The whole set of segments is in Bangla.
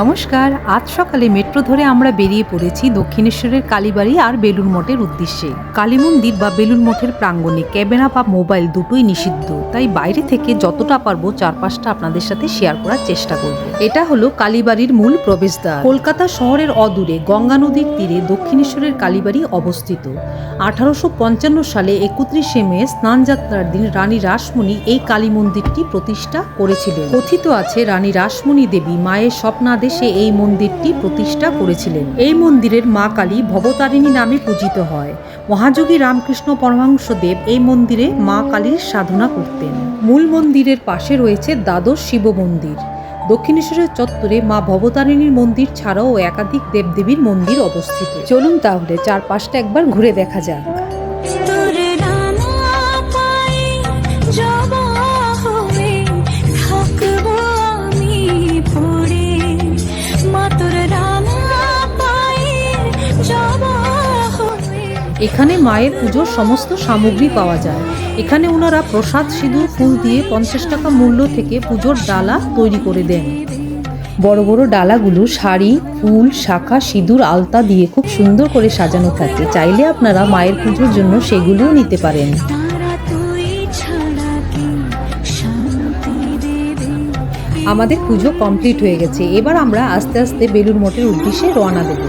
নমস্কার, আজ সকালে মেট্রো ধরে আমরা বেরিয়ে পড়েছি দক্ষিণেশ্বরের কালীবাড়ি আর বেলুর মঠের উদ্দেশ্যে। কালী মন্দির বা বেলুর মঠের প্রাঙ্গণে ক্যামেরা বা মোবাইল দুটোই নিষিদ্ধ। তাই বাইরে থেকে যতটা পারব চারপাশটা আপনাদের সাথে শেয়ার করার চেষ্টা করব। এটা হলো কালীবাড়ির মূল প্রবেশদ্বার। কলকাতা শহরের অদূরে গঙ্গা নদীর তীরে দক্ষিণেশ্বরের কালীবাড়ি অবস্থিত। আঠারোশো পঞ্চান্ন সালে একত্রিশে মে স্নানযাত্রার দিন রানী রাসমণি এই কালী মন্দিরটি প্রতিষ্ঠা করেছিলেন। কথিত আছে রানী রাসমণি দেবী মায়ের স্বপ্নাদেশে এই মন্দিরটি প্রতিষ্ঠা করেছিলেন। এই মন্দিরের মা কালী ভবতারিণী নামে পূজিত হয়। মহাযোগী রামকৃষ্ণ পরমহংসদেব এই মন্দিরে মা কালীর সাধনা করতেন। মূল মন্দিরের পাশে রয়েছে দ্বাদশ শিব মন্দির। দক্ষিণেশ্বরের চত্বরে মা ভবতারিণীর মন্দির ছাড়াও একাধিক দেবদেবীর মন্দির অবস্থিত। চলুন তাহলে চারপাশটা একবার ঘুরে দেখা যাক। এখানে মায়ের পুজোর সমস্ত সামগ্রী পাওয়া যায়। এখানে ওনারা প্রসাদ, সিঁদুর, ফুল দিয়ে পঞ্চাশ টাকা মূল্য থেকে পুজোর ডালা তৈরি করে দেন। বড় বড় ডালাগুলো শাড়ি, ফুল, শাখা, সিঁদুর, আলতা দিয়ে খুব সুন্দর করে সাজানো থাকে। চাইলে আপনারা মায়ের পুজোর জন্য সেগুলোও নিতে পারেন। আমাদের পুজো কমপ্লিট হয়ে গেছে। এবার আমরা আস্তে আস্তে বেলুর মঠের উদ্দেশ্যে রওনা দেবো।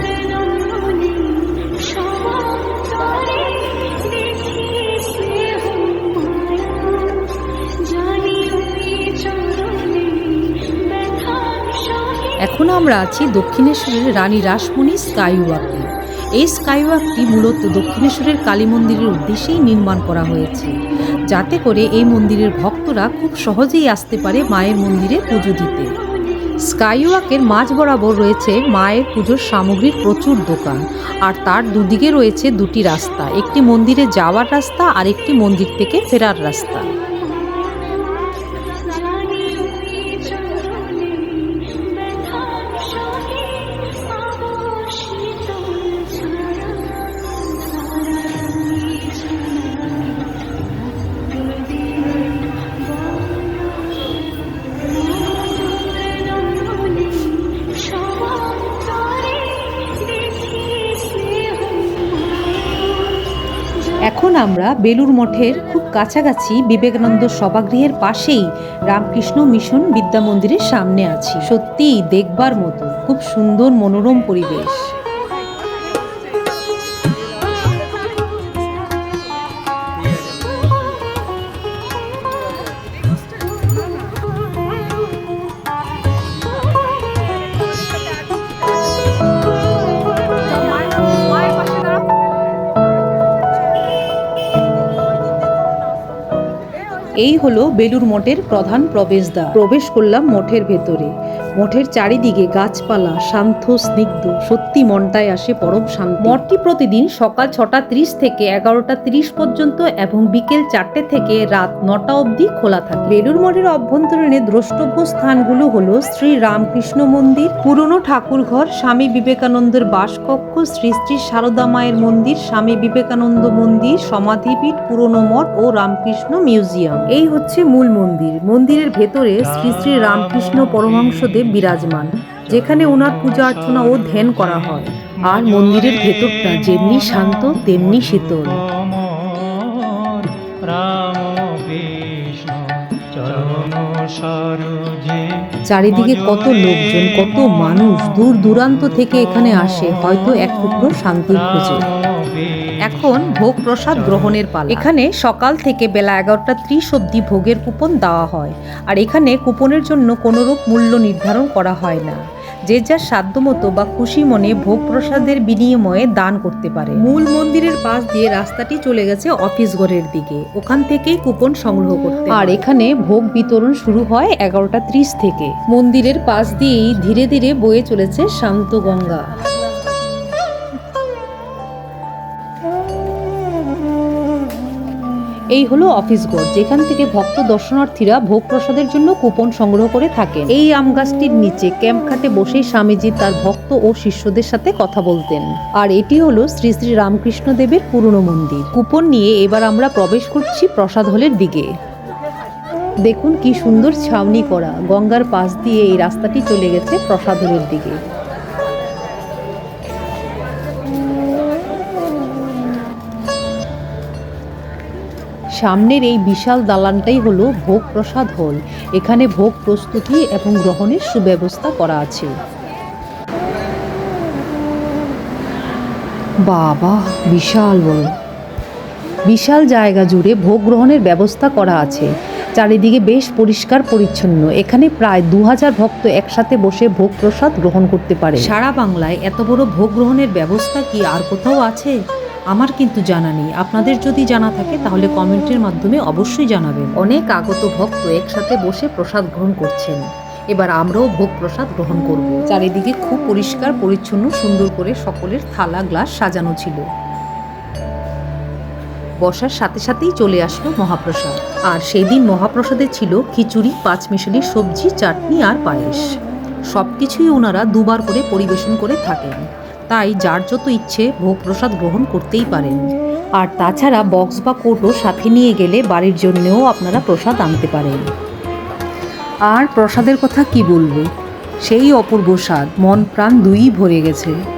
এখন আমরা আছি দক্ষিণেশ্বরের রানী রাসমণি স্কাইওয়াকে। এই স্কাইওয়াকটি মূলত দক্ষিণেশ্বরের কালী মন্দিরের উদ্দেশ্যেই নির্মাণ করা হয়েছে, যাতে করে এই মন্দিরের ভক্তরা খুব সহজেই আসতে পারে মায়ের মন্দিরে পুজো দিতে। স্কাইওয়াকের মাঝ বরাবর রয়েছে মায়ের পুজোর সামগ্রীর প্রচুর দোকান, আর তার দুদিকে রয়েছে দুটি রাস্তা, একটি মন্দিরে যাওয়ার রাস্তা আর একটি মন্দির থেকে ফেরার রাস্তা। এখন আমরা বেলুর মঠের খুব কাছাকাছি বিবেকানন্দ সভাগৃহের পাশেই রামকৃষ্ণ মিশন বিদ্যা মন্দিরের সামনে আছি। সত্যিই দেখবার মতো, খুব সুন্দর মনোরম পরিবেশ। এই হলো বেলুর মঠের প্রধান প্রবেশদ্বার। প্রবেশ করলাম মঠের ভেতরে। মঠের চারিদিকে গাছপালা, শান্ত, স্নিগ্ধ, সত্যি মনটায় আসে পরম শান্তি। মঠটি প্রতিদিন সকাল ছটা ত্রিশ থেকে এগারোটা তিরিশ পর্যন্ত এবং বিকেল চারটে থেকে রাত নটা অবধি খোলা থাকে। বেলুর মঠের অভ্যন্তরীণে দ্রষ্টব্য স্থানগুলো হলো শ্রী রামকৃষ্ণ মন্দির, পুরনো ঠাকুরঘর, স্বামী বিবেকানন্দের বাসকক্ষ, শ্রী শ্রী সারদা মায়ের মন্দির, স্বামী বিবেকানন্দ মন্দির, সমাধিপীঠ, পুরনো মঠ ও রামকৃষ্ণ মিউজিয়াম। এই হচ্ছে মূল মন্দির। মন্দিরের ভেতরে শ্রী শ্রী রামকৃষ্ণ পরমহংসদেব বিরাজমান, যেখানে ওনার পূজা অর্চনা ও ধ্যান করা হয়। আর মন্দিরের ভেতরটা যেমনি শান্ত, তেমনি শীতল। চারিদিকে কত লোকজন, কত মানুষ দূর দূরান্ত থেকে এখানে আসে, হয়তো এক টুকরো শান্তির খোঁজে। এখন ভোগ প্রসাদ গ্রহণের পালা। এখানে সকাল থেকে বেলা এগারোটা ত্রিশ অবধি ভোগের কুপন দেওয়া হয়। আর এখানে কুপনের জন্য কোনোরূপ মূল্য নির্ধারণ করা হয় না। যে যার সাধ্যমতো বা খুশি মনে ভোগ প্রসাদের বিনিময়ে দান করতে পারে। মূল মন্দিরের পাশ দিয়ে রাস্তাটি চলে গেছে অফিস ঘরের দিকে। ওখান থেকেই কুপন সংগ্রহ করতে আর এখানে ভোগ বিতরণ শুরু হয় এগারোটা ত্রিশ থেকে। মন্দিরের পাশ দিয়েই ধীরে ধীরে বয়ে চলেছে শান্ত গঙ্গা। এই হলো অফিস ঘর যেখান থেকে ভক্ত দর্শনার্থীরা ভোগ প্রসাদের জন্য কুপন সংগ্রহ করে থাকেন। এই আম গাছটির নিচে ক্যাম্প খাটে বসেই স্বামীজি তার ভক্ত ও শিষ্যদের সাথে কথা বলতেন। আর এটি হলো শ্রী শ্রী রামকৃষ্ণ দেবের পুরনো মন্দির। কুপন নিয়ে এবার আমরা প্রবেশ করছি প্রসাদ হলের দিকে। দেখুন কি সুন্দর ছাউনি করা, গঙ্গার পাশ দিয়ে এই রাস্তাটি চলে গেছে প্রসাদরের দিকে। সামনের এই বিশাল দালানটাই হলো ভোগ প্রসাদ হল। এখানে ভোগ প্রস্তুতি এবং গ্রহণের সুব্যবস্থা করা আছে। বাবা, বিশাল বড়। বিশাল জায়গা জুড়ে ভোগ গ্রহণের ব্যবস্থা করা আছে। চারিদিকে বেশ পরিষ্কার পরিচ্ছন্ন। এখানে প্রায় দু হাজার ভক্ত একসাথে বসে ভোগ প্রসাদ গ্রহণ করতে পারে। সারা বাংলায় এত বড় ভোগ গ্রহণের ব্যবস্থা কি আর কোথাও আছে? আমার কিন্তু জানা নেই। আপনাদের যদি জানা থাকে, তাহলে কমেন্টের মাধ্যমে অবশ্যই জানাবেন। অনেক আগত ভক্ত একসাথে বসে প্রসাদ গ্রহণ করছেন। এবার আমরাও ভোগ প্রসাদ গ্রহণ করব। চারিদিকে খুব পরিষ্কার, পরিচ্ছন্ন, সুন্দর করে সকলের থালা, গ্লাস সাজানো ছিল। বসার সাথে সাথেই চলে আসলো মহাপ্রসাদ। আর সেই দিন মহাপ্রসাদে ছিল খিচুড়ি, পাঁচমিশালি সবজি, চাটনি আর পায়েস। সব কিছুই ওনারা দুবার করে পরিবেশন করে থাকেন। তাই যার যত ইচ্ছে ভোগ প্রসাদ গ্রহণ করতেই পারেন। আর তাছাড়া বক্স বা কোটো সাথে নিয়ে গেলে বাড়ির জন্যেও আপনারা প্রসাদ আনতে পারেন। আর প্রসাদের কথা কি বলব? সেই অপূর্ব স্বাদ, মন প্রাণ দুই ভরে গেছে।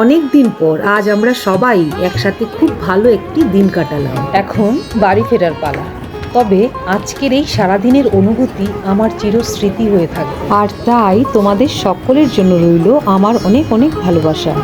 অনেক দিন পর আজ আমরা সবাই একসাথে খুব ভালো একটি দিন কাটালাম। এখন বাড়ি ফেরার পালা। তবে আজকের এই সারাদিনের অনুভূতি আমার চিরস্মৃতি হয়ে থাকবে। আর তাই তোমাদের সকলের জন্য রইল আমার অনেক অনেক ভালোবাসা।